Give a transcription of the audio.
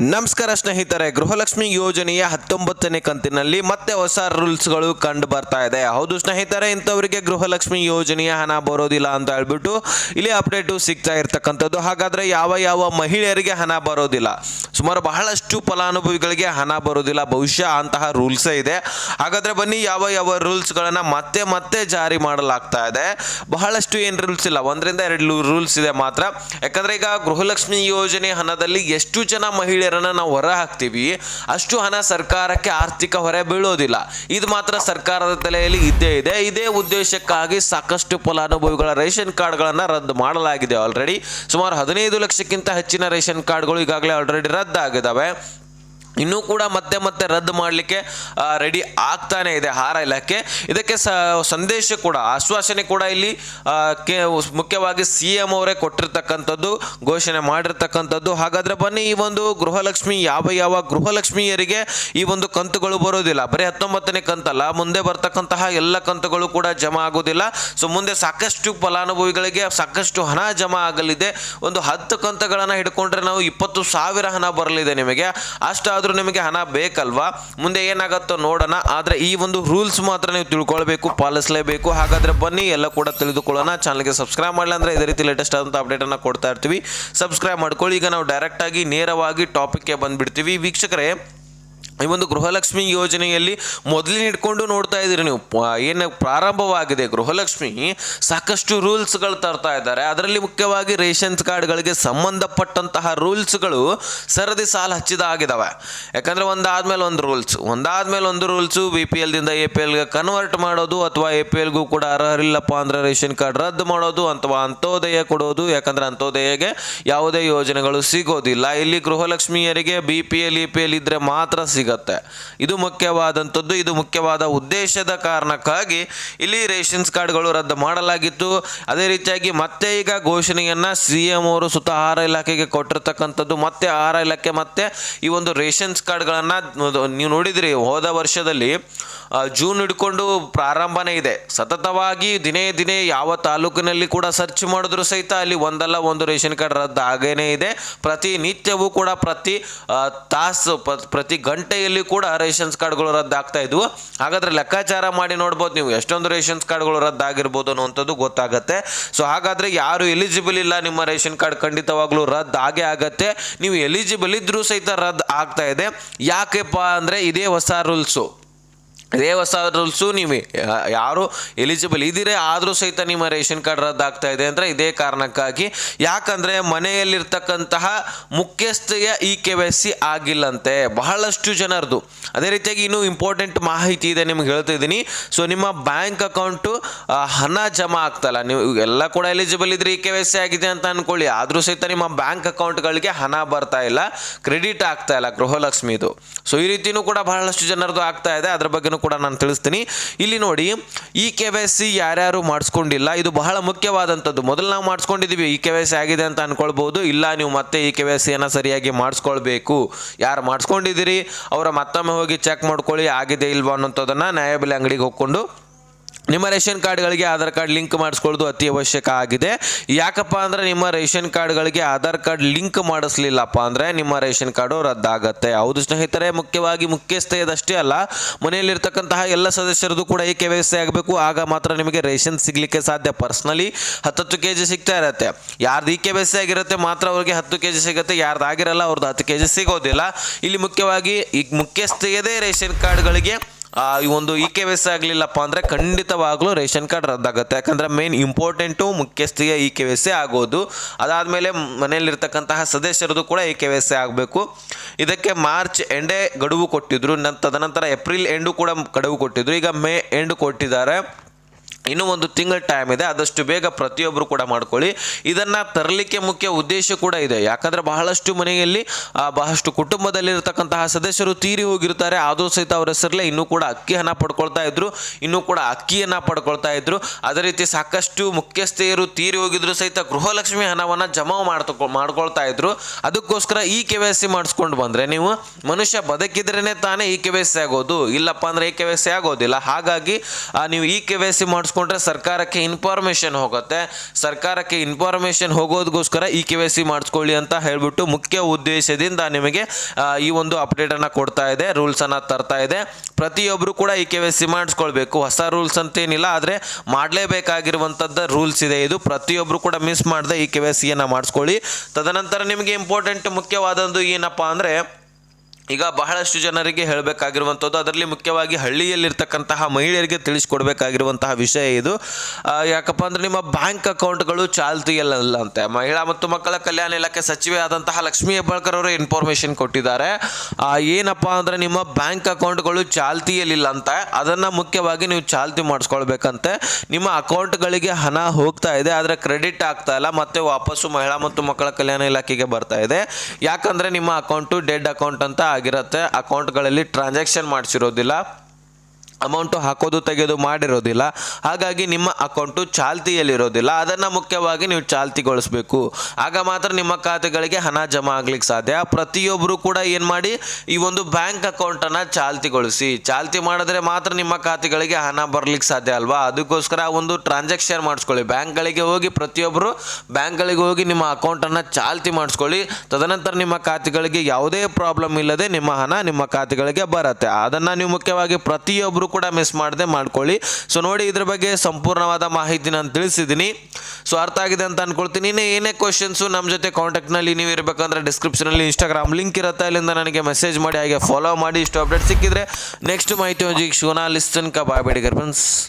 ನಮಸ್ಕಾರ ಸ್ನೇಹಿತರೆ, ಗೃಹಲಕ್ಷ್ಮಿ ಯೋಜನೆಯ ಹತ್ತೊಂಬತ್ತನೇ ಕಂತಿನಲ್ಲಿ ಮತ್ತೆ ಹೊಸ ರೂಲ್ಸ್ಗಳು ಕಂಡು ಬರ್ತಾ ಇದೆ. ಹೌದು ಸ್ನೇಹಿತರೆ, ಇಂಥವರಿಗೆ ಗೃಹಲಕ್ಷ್ಮಿ ಯೋಜನೆಯ ಹಣ ಬರೋದಿಲ್ಲ ಅಂತ ಹೇಳ್ಬಿಟ್ಟು ಇಲ್ಲಿ ಅಪ್ಡೇಟು ಸಿಗ್ತಾ ಇರ್ತಕ್ಕಂಥದ್ದು. ಹಾಗಾದರೆ ಯಾವ ಯಾವ ಮಹಿಳೆಯರಿಗೆ ಹಣ ಬರೋದಿಲ್ಲ? ಸುಮಾರು ಬಹಳಷ್ಟು ಫಲಾನುಭವಿಗಳಿಗೆ ಹಣ ಬರೋದಿಲ್ಲ. ಬಹುಶಃ ಅಂತಹ ರೂಲ್ಸೇ ಇದೆ. ಹಾಗಾದರೆ ಬನ್ನಿ, ಯಾವ ಯಾವ ರೂಲ್ಸ್ಗಳನ್ನು ಮತ್ತೆ ಮತ್ತೆ ಜಾರಿ ಮಾಡಲಾಗ್ತಾ ಇದೆ. ಬಹಳಷ್ಟು ಏನು ರೂಲ್ಸ್ ಇಲ್ಲ? ಒಂದರಿಂದ ಎರಡು ರೂಲ್ಸ್ ಇದೆ ಮಾತ್ರ. ಯಾಕಂದರೆ ಈಗ ಗೃಹಲಕ್ಷ್ಮಿ ಯೋಜನೆ ಹಣದಲ್ಲಿ ಎಷ್ಟು ಜನ ಮಹಿಳೆಯರನ್ನ ನಾವು ಹೊರ ಹಾಕ್ತೀವಿ, ಅಷ್ಟು ಹಣ ಸರ್ಕಾರಕ್ಕೆ ಆರ್ಥಿಕ ಹೊರೆ ಬೀಳೋದಿಲ್ಲ. ಇದು ಮಾತ್ರ ಸರ್ಕಾರದ ತಲೆಯಲ್ಲಿ ಇದ್ದೇ ಇದೆ. ಇದೇ ಉದ್ದೇಶಕ್ಕಾಗಿ ಸಾಕಷ್ಟು ಫಲಾನುಭವಿಗಳ ರೇಷನ್ ಕಾರ್ಡ್ಗಳನ್ನು ರದ್ದು ಮಾಡಲಾಗಿದೆ ಆಲ್ರೆಡಿ ಸುಮಾರು ಹದಿನೈದು ಲಕ್ಷಕ್ಕಿಂತ ಹೆಚ್ಚಿನ ರೇಷನ್ ಕಾರ್ಡ್ಗಳು ಈಗಾಗಲೇ ಆಲ್ರೆಡಿ ರದ್ದಾಗಿದ್ದಾವೆ ಇನ್ನೂ ಕೂಡ ಮತ್ತೆ ಮತ್ತೆ ರದ್ದು ಮಾಡಲಿಕ್ಕೆ ರೆಡಿ ಆಗ್ತಾನೆ ಇದೆ ಆಹಾರ ಇಲಾಖೆ. ಇದಕ್ಕೆ ಸಂದೇಶ ಕೂಡ, ಆಶ್ವಾಸನೆ ಕೂಡ ಇಲ್ಲಿ ಮುಖ್ಯವಾಗಿ ಸಿ ಎಂ ಅವರೇ ಕೊಟ್ಟಿರ್ತಕ್ಕಂಥದ್ದು, ಘೋಷಣೆ ಮಾಡಿರ್ತಕ್ಕಂಥದ್ದು. ಹಾಗಾದ್ರೆ ಬನ್ನಿ, ಈ ಒಂದು ಗೃಹಲಕ್ಷ್ಮಿ, ಯಾವ ಯಾವ ಗೃಹಲಕ್ಷ್ಮಿಯರಿಗೆ ಈ ಒಂದು ಕಂತುಗಳು ಬರೋದಿಲ್ಲ. ಬರೀ ಹತ್ತೊಂಬತ್ತನೇ ಕಂತಲ್ಲ, ಮುಂದೆ ಬರ್ತಕ್ಕಂತಹ ಎಲ್ಲ ಕಂತುಗಳು ಕೂಡ ಜಮಾ ಆಗೋದಿಲ್ಲ. ಸೊ, ಮುಂದೆ ಸಾಕಷ್ಟು ಫಲಾನುಭವಿಗಳಿಗೆ ಸಾಕಷ್ಟು ಹಣ ಜಮಾ ಆಗಲಿದೆ. ಒಂದು ಹತ್ತು ಕಂತುಗಳನ್ನು ಹಿಡ್ಕೊಂಡ್ರೆ ನಾವು ಇಪ್ಪತ್ತು ಸಾವಿರ ಹಣ ಬರಲಿದೆ ನಿಮಗೆ. ಅಷ್ಟಾದರೂ ನಿಮಗೆ ಹಣ ಬೇಕಲ್ವಾ? ಮುಂದೆ ಏನಾಗುತ್ತೋ ನೋಡೋಣ. ಆದರೆ ಈ ಒಂದು ರೂಲ್ಸ್ ಮಾತ್ರ ನೀವು ತಿಳ್ಕೊಳ್ಬೇಕು, ಪಾಲಿಸಲೇಬೇಕು. ಹಾಗಾದ್ರೆ ಬನ್ನಿ, ಎಲ್ಲ ಕೂಡ ತಿಳಿದುಕೊಳ್ಳೋಣ. ಚಾನಲ್ಗೆ ಸಬ್ಸ್ಕ್ರೈಬ್ ಮಾಡಲಿ ಅಂದರೆ ಇದೇ ರೀತಿ ಲೇಟೆಸ್ಟ್ ಆದಂಥ ಅಪ್ಡೇಟನ್ನು ಕೊಡ್ತಾ ಇರ್ತೀವಿ. ಸಬ್ಸ್ಕ್ರೈಬ್ ಮಾಡ್ಕೊಳ್ಳಿ. ಈಗ ನಾವು ಡೈರೆಕ್ಟಾಗಿ ನೇರವಾಗಿ ಟಾಪಿಕ್ಗೆ ಬಂದುಬಿಡ್ತೀವಿ. ವೀಕ್ಷಕರೇ ಈ ಒಂದು ಗೃಹಲಕ್ಷ್ಮಿ ಯೋಜನೆಯಲ್ಲಿ ಮೊದಲಿನ ಇಟ್ಕೊಂಡು ನೋಡ್ತಾ ಇದ್ದೀರಿ ನೀವು. ಏನು ಪ್ರಾರಂಭವಾಗಿದೆ. ಗೃಹಲಕ್ಷ್ಮಿ ಸಾಕಷ್ಟು ರೂಲ್ಸ್ಗಳು ತರ್ತಾ ಇದ್ದಾರೆ. ಅದರಲ್ಲಿ ಮುಖ್ಯವಾಗಿ ರೇಷನ್ಸ್ ಕಾರ್ಡ್ಗಳಿಗೆ ಸಂಬಂಧಪಟ್ಟಂತಹ ರೂಲ್ಸ್ಗಳು ಸರದಿ ಸಾಲ ಹಚ್ಚಿದಾಗಿದ್ದಾವೆ ಯಾಕಂದರೆ ಒಂದಾದ್ಮೇಲೆ ಒಂದು ರೂಲ್ಸ್. ಒಂದಾದ್ಮೇಲೆ ಒಂದು ರೂಲ್ಸು, ಬಿ ಪಿ ಎಲ್ದಿಂದ ಎ ಪಿ ಎಲ್ಗೆ ಕನ್ವರ್ಟ್ ಮಾಡೋದು ಅಥವಾ ಎ ಪಿ ಎಲ್ಗೂ ಕೂಡ ಅರ್ಹರಿಲ್ಲಪ್ಪ ಅಂದರೆ ರೇಷನ್ ಕಾರ್ಡ್ ರದ್ದು ಮಾಡೋದು ಅಥವಾ ಅಂತ್ಯೋದಯ ಕೊಡೋದು. ಯಾಕಂದರೆ ಅಂತ್ಯೋದಯಗೆ ಯಾವುದೇ ಯೋಜನೆಗಳು ಸಿಗೋದಿಲ್ಲ. ಇಲ್ಲಿ ಗೃಹಲಕ್ಷ್ಮಿಯರಿಗೆ B P L, E P L ಇದ್ದರೆ ಮಾತ್ರ ಸಿಗತ್ತೆ. ಇದು ಮುಖ್ಯವಾದಂಥದ್ದು. ಇದು ಮುಖ್ಯವಾದ ಉದ್ದೇಶದ ಕಾರಣಕ್ಕಾಗಿ ಇಲ್ಲಿ ರೇಷನ್ಸ್ ಕಾರ್ಡ್ಗಳು ರದ್ದು ಮಾಡಲಾಗಿತ್ತು. ಅದೇ ರೀತಿಯಾಗಿ ಮತ್ತೆ ಈಗ ಘೋಷಣೆಯನ್ನು ಸಿ ಎಂ ಅವರು ಸುತ್ತ ಆಹಾರ ಇಲಾಖೆಗೆ ಕೊಟ್ಟಿರ್ತಕ್ಕಂಥದ್ದು. ಮತ್ತೆ ಆಹಾರ ಇಲಾಖೆ ಮತ್ತೆ ಈ ಒಂದು ರೇಷನ್ಸ್ ಕಾರ್ಡ್ಗಳನ್ನು ನೀವು ನೋಡಿದಿರಿ, ಹೋದ ವರ್ಷದಲ್ಲಿ ಜೂನ್ ಹಿಡ್ಕೊಂಡು ಪ್ರಾರಂಭನೇ ಇದೆ. ಸತತವಾಗಿ ದಿನೇ ದಿನೇ ಯಾವ ತಾಲೂಕಿನಲ್ಲಿ ಕೂಡ ಸರ್ಚ್ ಮಾಡಿದ್ರು ಸಹಿತ ಅಲ್ಲಿ ಒಂದಲ್ಲ ಒಂದು ರೇಷನ್ ಕಾರ್ಡ್ ರದ್ದು ಆಗೇನೇ ಇದೆ ಪ್ರತಿನಿತ್ಯವೂ ಕೂಡ ಪ್ರತಿ ತಾಸು, ಪ್ರತಿ ಪ್ರತಿ ಗಂಟೆಯಲ್ಲಿ ಕೂಡ ರೇಷನ್ಸ್ ಕಾರ್ಡ್ಗಳು ರದ್ದಾಗ್ತಾ ಇದ್ವು. ಹಾಗಾದ್ರೆ ಲೆಕ್ಕಾಚಾರ ಮಾಡಿ ನೋಡ್ಬೋದು ನೀವು. ಎಷ್ಟೊಂದು ರೇಷನ್ಸ್ ಕಾರ್ಡ್ಗಳು ರದ್ದಾಗಿರ್ಬೋದು ಅನ್ನುವಂಥದ್ದು ಗೊತ್ತಾಗುತ್ತೆ. ಸೊ ಹಾಗಾದ್ರೆ ಯಾರು ಎಲಿಜಿಬಲ್ ಇಲ್ಲ ನಿಮ್ಮ ರೇಷನ್ ಕಾರ್ಡ್ ಖಂಡಿತವಾಗ್ಲೂ ರದ್ದು ಆಗೇ ಆಗತ್ತೆ. ನೀವು ಎಲಿಜಿಬಲ್ ಇದ್ರೂ ಸಹಿತ ರದ್ದು ಆಗ್ತಾ ಇದೆ. ಯಾಕೆಪ್ಪ ಅಂದರೆ ಇದೇ ಹೊಸ ರೂಲ್ಸು ಇದೇ ಹೊಸ ರೂಲ್ಸು, ನೀವು. ಯಾರು ಎಲಿಜಿಬಲ್ ಇದ್ದೀರಿ, ಆದರೂ ಸಹಿತ ನಿಮ್ಮ ರೇಷನ್ ಕಾರ್ಡ್ ರದ್ದಾಗ್ತಾ ಇದೆ ಅಂದರೆ ಇದೇ ಕಾರಣಕ್ಕಾಗಿ. ಯಾಕಂದರೆ ಮನೆಯಲ್ಲಿರ್ತಕ್ಕಂತಹ ಮುಖ್ಯಸ್ಥೆಯ ಇ ಕೆ ವೈ ಸಿ ಆಗಿಲ್ಲಂತೆ, ಬಹಳಷ್ಟು ಜನರದು. ಅದೇ ರೀತಿಯಾಗಿ ಇನ್ನೂ ಇಂಪಾರ್ಟೆಂಟ್ ಮಾಹಿತಿ ಇದೆ ನಿಮ್ಗೆ ಹೇಳ್ತಿದ್ದೀನಿ ಸೊ ನಿಮ್ಮ ಬ್ಯಾಂಕ್ ಅಕೌಂಟು ಹಣ ಜಮಾ ಆಗ್ತಲ್ಲ. ನೀವು ಎಲ್ಲ ಕೂಡ ಎಲಿಜಿಬಲ್ ಇದ್ರೆ ಇ ಕೆ ವೈ ಸಿ ಆಗಿದೆ ಅಂತ ಅನ್ಕೊಳ್ಳಿ. ಆದರೂ ಸಹಿತ ನಿಮ್ಮ ಬ್ಯಾಂಕ್ ಅಕೌಂಟ್ಗಳಿಗೆ ಹಣ ಬರ್ತಾ ಇಲ್ಲ, ಕ್ರೆಡಿಟ್ ಆಗ್ತಾ ಇಲ್ಲ ಗೃಹಲಕ್ಷ್ಮಿದು. ಸೊ ಈ ರೀತಿಯೂ ಕೂಡ ಬಹಳಷ್ಟು ಜನರದು ಆಗ್ತಾ ಇದೆ. ಅದ್ರ ಬಗ್ಗೆನೂ ಕೂಡ ನಾನು ತಿಳಿಸ್ತೀನಿ. ಇಲ್ಲಿ ನೋಡಿ, ಈ ಕೆ ವೈ ಸಿ ಯಾರ್ಯಾರು ಮಾಡಿಸ್ಕೊಂಡಿಲ್ಲ, ಇದು ಬಹಳ ಮುಖ್ಯವಾದಂಥದ್ದು. ಮೊದಲು ನಾವು ಮಾಡಿಸ್ಕೊಂಡಿದ್ದೀವಿ ಈ ಕೆ ವೈ ಸಿ ಆಗಿದೆ ಅಂತ ಅಂದ್ಕೊಳ್ಬೋದು ಇಲ್ಲ, ನೀವು ಮತ್ತೆ ಈ ಕೆ ವೈ ಸಿಯನ್ನು ಸರಿಯಾಗಿ ಮಾಡಿಸ್ಕೊಳ್ಬೇಕು. ಯಾರು ಮಾಡಿಸ್ಕೊಂಡಿದ್ದೀರಿ? ಅವರ ಮತ್ತೊಮ್ಮೆ ಹೋಗಿ ಚೆಕ್ ಮಾಡ್ಕೊಳ್ಳಿ, ಆಗಿದೆ ಇಲ್ವಾ ಅನ್ನೋಂಥದ್ದನ್ನು ನ್ಯಾಯಬೆಲೆ ಅಂಗಡಿಗೆ ಹೋಗ್ಕೊಂಡು ನಿಮ್ಮ ರೇಷನ್ ಕಾರ್ಡ್ಗಳಿಗೆ ಆಧಾರ್ ಕಾರ್ಡ್ ಲಿಂಕ್ ಮಾಡಿಸ್ಕೊಳ್ಳೋದು ಅತಿ ಅವಶ್ಯಕ ಆಗಿದೆ. ಯಾಕಪ್ಪ ಅಂದರೆ ನಿಮ್ಮ ರೇಷನ್ ಕಾರ್ಡ್ಗಳಿಗೆ ಆಧಾರ್ ಕಾರ್ಡ್ ಲಿಂಕ್ ಮಾಡಿಸ್ಲಿಲ್ಲಪ್ಪ ಅಂದರೆ ನಿಮ್ಮ ರೇಷನ್ ಕಾರ್ಡು ರದ್ದಾಗುತ್ತೆ. ಹೌದು ಸ್ನೇಹಿತರೆ, ಮುಖ್ಯವಾಗಿ ಮುಖ್ಯಸ್ಥೆಯದಷ್ಟೇ ಅಲ್ಲ, ಮನೆಯಲ್ಲಿರ್ತಕ್ಕಂತಹ ಎಲ್ಲ ಸದಸ್ಯರದು ಕೂಡ ಈ ಕೆ ಆಗಬೇಕು. ಆಗ ಮಾತ್ರ ನಿಮಗೆ ರೇಷನ್ ಸಿಗಲಿಕ್ಕೆ ಸಾಧ್ಯ. ಪರ್ಸ್ನಲಿ ಹತ್ತತ್ತು ಕೆ ಜಿ ಸಿಗ್ತಾ ಇರತ್ತೆ. ಯಾರ್ದು ಈ ಕೆ ಆಗಿರುತ್ತೆ ಮಾತ್ರ ಅವ್ರಿಗೆ ಹತ್ತು ಕೆ ಜಿ ಸಿಗುತ್ತೆ. ಯಾರ್ದು ಆಗಿರಲ್ಲ ಅವ್ರದ್ದು ಹತ್ತು ಕೆ ಜಿ ಸಿಗೋದಿಲ್ಲ. ಇಲ್ಲಿ ಮುಖ್ಯವಾಗಿ ಈ ಮುಖ್ಯಸ್ಥೆಯದೇ ರೇಷನ್ ಕಾರ್ಡ್ಗಳಿಗೆ ಈ ಒಂದು ಇ ಕೆ ಆಗಲಿಲ್ಲಪ್ಪ ಅಂದರೆ ಖಂಡಿತವಾಗ್ಲೂ ರೇಷನ್ ಕಾರ್ಡ್ ರದ್ದಾಗುತ್ತೆ. ಯಾಕಂದರೆ ಮೇನ್ ಇಂಪಾರ್ಟೆಂಟು ಮುಖ್ಯಸ್ಥಿಗೆ ಇ ಕೆ ಅದಾದ ಆಗೋದು. ಅದಾದಮೇಲೆ ಮನೆಯಲ್ಲಿರ್ತಕ್ಕಂತಹ ಸದಸ್ಯರದು ಕೂಡ ಇ ಕೆ ಆಗಬೇಕು. ಇದಕ್ಕೆ ಮಾರ್ಚ್ ಎಂಡೇ ಗಡುವು ಕೊಟ್ಟಿದ್ರು. ನಂತರ ತದನಂತರ ಏಪ್ರಿಲ್ ಎಂಡು ಕೂಡ ಗಡುವು ಕೊಟ್ಟಿದ್ರು. ಈಗ ಮೇ ಎಂಡು ಕೊಟ್ಟಿದ್ದಾರೆ. ಇನ್ನೂ ಒಂದು ತಿಂಗಳ ಟೈಮ್ ಇದೆ, ಆದಷ್ಟು ಬೇಗ ಪ್ರತಿಯೊಬ್ಬರು ಕೂಡ ಮಾಡ್ಕೊಳ್ಳಿ. ಇದನ್ನು ತರಲಿಕ್ಕೆ ಮುಖ್ಯ ಉದ್ದೇಶ ಕೂಡ ಇದೆ. ಯಾಕಂದರೆ ಬಹಳಷ್ಟು ಮನೆಯಲ್ಲಿ ಬಹಳಷ್ಟು ಕುಟುಂಬದಲ್ಲಿರತಕ್ಕಂತಹ ಸದಸ್ಯರು ತೀರಿ ಹೋಗಿರ್ತಾರೆ. ಆದರೂ ಸಹಿತ ಅವರ ಹೆಸರಲ್ಲೇ ಇನ್ನೂ ಕೂಡ ಅಕ್ಕಿ ಹಣ ಪಡ್ಕೊಳ್ತಾ ಇದ್ರು. ಇನ್ನೂ ಕೂಡ ಅಕ್ಕಿಯನ್ನು ಪಡ್ಕೊಳ್ತಾ ಇದ್ರು. ಅದೇ ರೀತಿ ಸಾಕಷ್ಟು ಮುಖ್ಯಸ್ಥೆಯರು ತೀರಿ ಹೋಗಿದ್ರು ಸಹಿತ ಗೃಹಲಕ್ಷ್ಮಿ ಹಣವನ್ನು ಜಮಾ ಮಾಡ್ತೊ ಮಾಡ್ಕೊಳ್ತಾ ಇದ್ರು. ಅದಕ್ಕೋಸ್ಕರ ಈ ಕೆ ವೈ ಸಿ ಮಾಡಿಸ್ಕೊಂಡು ಬಂದರೆ ನೀವು ಮನುಷ್ಯ ಬದುಕಿದ್ರೇ ತಾನೇ ಈ ಕೆ ವೈ ಸಿ ಆಗೋದು. ಇಲ್ಲಪ್ಪ ಅಂದರೆ ಈ ಕೆ ವೈ ಸಿ ಆಗೋದಿಲ್ಲ. ಹಾಗಾಗಿ ನೀವು ಈ ಕೆ ವೈ ಸಿ ಮಾಡಿಸ್ಕೊಂಡ್ರೆ ಸರ್ಕಾರಕ್ಕೆ ಇನ್ಫಾರ್ಮೇಷನ್ ಹೋಗುತ್ತೆ. ಸರ್ಕಾರಕ್ಕೆ ಇನ್ಫಾರ್ಮೇಷನ್ ಹೋಗೋದಕ್ಕೋಸ್ಕರ ಇ ಕೆ ವೈ ಸಿ ಮಾಡಿಸ್ಕೊಳ್ಳಿ ಅಂತ ಹೇಳ್ಬಿಟ್ಟು ಮುಖ್ಯ ಉದ್ದೇಶದಿಂದ ನಿಮಗೆ ಈ ಒಂದು ಅಪ್ಡೇಟನ್ನು ಕೊಡ್ತಾ ಇದೆ ರೂಲ್ಸನ್ನು ತರ್ತಾ ಇದೆ. ಪ್ರತಿಯೊಬ್ಬರು ಕೂಡ ಇ ಕೆ ವೈ ಸಿ ಮಾಡಿಸ್ಕೊಳ್ಬೇಕು. ಹೊಸ ರೂಲ್ಸ್ ಅಂತೇನಿಲ್ಲ, ಆದರೆ ಮಾಡಲೇಬೇಕಾಗಿರುವಂಥದ್ದು ರೂಲ್ಸ್ ಇದೆ ಇದು. ಪ್ರತಿಯೊಬ್ಬರು ಕೂಡ ಮಿಸ್ ಮಾಡದೆ ಈ ಕೆ ವೈ ಸಿಯನ್ನು ಮಾಡಿಸ್ಕೊಳ್ಳಿ. ತದನಂತರ ನಿಮಗೆ ಇಂಪಾರ್ಟೆಂಟ್ ಮುಖ್ಯವಾದದ್ದು ಏನಪ್ಪ ಅಂದರೆ ಈಗ ಬಹಳಷ್ಟು ಜನರಿಗೆ ಹೇಳಬೇಕಾಗಿರುವಂಥದ್ದು, ಅದರಲ್ಲಿ ಮುಖ್ಯವಾಗಿ ಹಳ್ಳಿಯಲ್ಲಿರ್ತಕ್ಕಂತಹ ಮಹಿಳೆಯರಿಗೆ ತಿಳಿಸ್ಕೊಡ್ಬೇಕಾಗಿರುವಂತಹ ವಿಷಯ ಇದು. ಯಾಕಪ್ಪ ಅಂದರೆ ನಿಮ್ಮ ಬ್ಯಾಂಕ್ ಅಕೌಂಟ್ಗಳು ಚಾಲ್ತಿಯಲ್ಲ ಅಂತೆ. ಮಹಿಳಾ ಮತ್ತು ಮಕ್ಕಳ ಕಲ್ಯಾಣ ಇಲಾಖೆ ಸಚಿವೆ ಆದಂತಹ ಲಕ್ಷ್ಮೀ ಹೆಬ್ಬಾಳ್ಕರ್ ಅವರು ಇನ್ಫಾರ್ಮೇಷನ್ ಕೊಟ್ಟಿದ್ದಾರೆ. ಏನಪ್ಪ ಅಂದರೆ ನಿಮ್ಮ ಬ್ಯಾಂಕ್ ಅಕೌಂಟ್ಗಳು ಚಾಲ್ತಿಯಲ್ಲಿಲ್ಲ ಅಂತ. ಅದನ್ನು ಮುಖ್ಯವಾಗಿ ನೀವು ಚಾಲ್ತಿ ಮಾಡಿಸ್ಕೊಳ್ಬೇಕಂತೆ. ನಿಮ್ಮ ಅಕೌಂಟ್ಗಳಿಗೆ ಹಣ ಹೋಗ್ತಾ ಇದೆ, ಆದರೆ ಕ್ರೆಡಿಟ್ ಆಗ್ತಾ ಇಲ್ಲ, ಮತ್ತೆ ವಾಪಸ್ಸು ಮಹಿಳಾ ಮತ್ತು ಮಕ್ಕಳ ಕಲ್ಯಾಣ ಇಲಾಖೆಗೆ ಬರ್ತಾ ಇದೆ. ಯಾಕಂದರೆ ನಿಮ್ಮ ಅಕೌಂಟು ಡೆಡ್ ಅಕೌಂಟ್ ಅಂತ ಆಗಿರುತ್ತೆ. ಅಕೌಂಟ್ಗಳಲ್ಲಿ ಟ್ರಾನ್ಸಾಕ್ಷನ್ ಮಾಡಿಸಿರೋದಿಲ್ಲ. ಅಮೌಂಟು ಹಾಕೋದು, ತೆಗೆದು ಮಾಡಿರೋದಿಲ್ಲ. ಹಾಗಾಗಿ ನಿಮ್ಮ ಅಕೌಂಟು ಚಾಲ್ತಿಯಲ್ಲಿರೋದಿಲ್ಲ. ಅದನ್ನು ಮುಖ್ಯವಾಗಿ ನೀವು ಚಾಲ್ತಿಗೊಳಿಸಬೇಕು. ಆಗ ಮಾತ್ರ ನಿಮ್ಮ ಖಾತೆಗಳಿಗೆ ಹಣ ಜಮಾ ಆಗ್ಲಿಕ್ಕೆ ಸಾಧ್ಯ. ಪ್ರತಿಯೊಬ್ಬರು ಕೂಡ ಏನು ಮಾಡಿ, ಈ ಒಂದು ಬ್ಯಾಂಕ್ ಅಕೌಂಟನ್ನು ಚಾಲ್ತಿಗೊಳಿಸಿ. ಚಾಲ್ತಿ ಮಾಡಿದ್ರೆ ಮಾತ್ರ ನಿಮ್ಮ ಖಾತೆಗಳಿಗೆ ಹಣ ಬರ್ಲಿಕ್ಕೆ ಸಾಧ್ಯ ಅಲ್ವಾ? ಅದಕ್ಕೋಸ್ಕರ ಒಂದು ಟ್ರಾನ್ಸಾಕ್ಷನ್ ಮಾಡಿಸ್ಕೊಳ್ಳಿ. ಬ್ಯಾಂಕ್ಗಳಿಗೆ ಹೋಗಿ ಪ್ರತಿಯೊಬ್ಬರು ಬ್ಯಾಂಕ್ಗಳಿಗೆ ಹೋಗಿ ನಿಮ್ಮ ಅಕೌಂಟನ್ನು ಚಾಲ್ತಿ ಮಾಡಿಸ್ಕೊಳ್ಳಿ. ತದನಂತರ ನಿಮ್ಮ ಖಾತೆಗಳಿಗೆ ಯಾವುದೇ ಪ್ರಾಬ್ಲಮ್ ಇಲ್ಲದೆ ನಿಮ್ಮ ಹಣ ನಿಮ್ಮ ಖಾತೆಗಳಿಗೆ ಬರುತ್ತೆ. ಅದನ್ನು ನೀವು ಮುಖ್ಯವಾಗಿ ಪ್ರತಿಯೊಬ್ಬರು ಕೂಡ ಮಿಸ್ ಮಾಡದೆ ಮಾಡ್ಕೊಳ್ಳಿ. ಸೊ ನೋಡಿ ಇದ್ರ ಬಗ್ಗೆ ಸಂಪೂರ್ಣವಾದ ಮಾಹಿತಿ ನಾನು ತಿಳಿಸಿದ್ದೀನಿ. ಸೊ ಅರ್ಥ ಆಗಿದೆ ಅಂತ ಅನ್ಕೊಳ್ತೀನಿ. ಇನ್ನೇ ಏನೇ ಕ್ವಶನ್ಸು ನಮ್ಮ ಜೊತೆ ಕಾಂಟ್ಯಾಕ್ಟ್ನಲ್ಲಿ ನೀವು ಇರಬೇಕಂದ್ರೆ ಡಿಸ್ಕ್ರಿಪ್ಷನಲ್ಲಿ ಇನ್ಸ್ಟಾಗ್ರಾಮ್ ಲಿಂಕ್ ಇರುತ್ತೆ. ಅಲ್ಲಿಂದ ನನಗೆ ಮೆಸೇಜ್ ಮಾಡಿ, ಹಾಗೆ ಫಾಲೋ ಮಾಡಿ. ಇಷ್ಟು ಅಪ್ಡೇಟ್ ಸಿಕ್ಕಿದ್ರೆ ನೆಕ್ಸ್ಟ್ ಮಾಹಿತಿ ಹೊಂದಿ ಶಿವನಾ ಲಿಸ್ತನ್ ಕ ಬಾಯ್ ಬೇಡಿಗರ್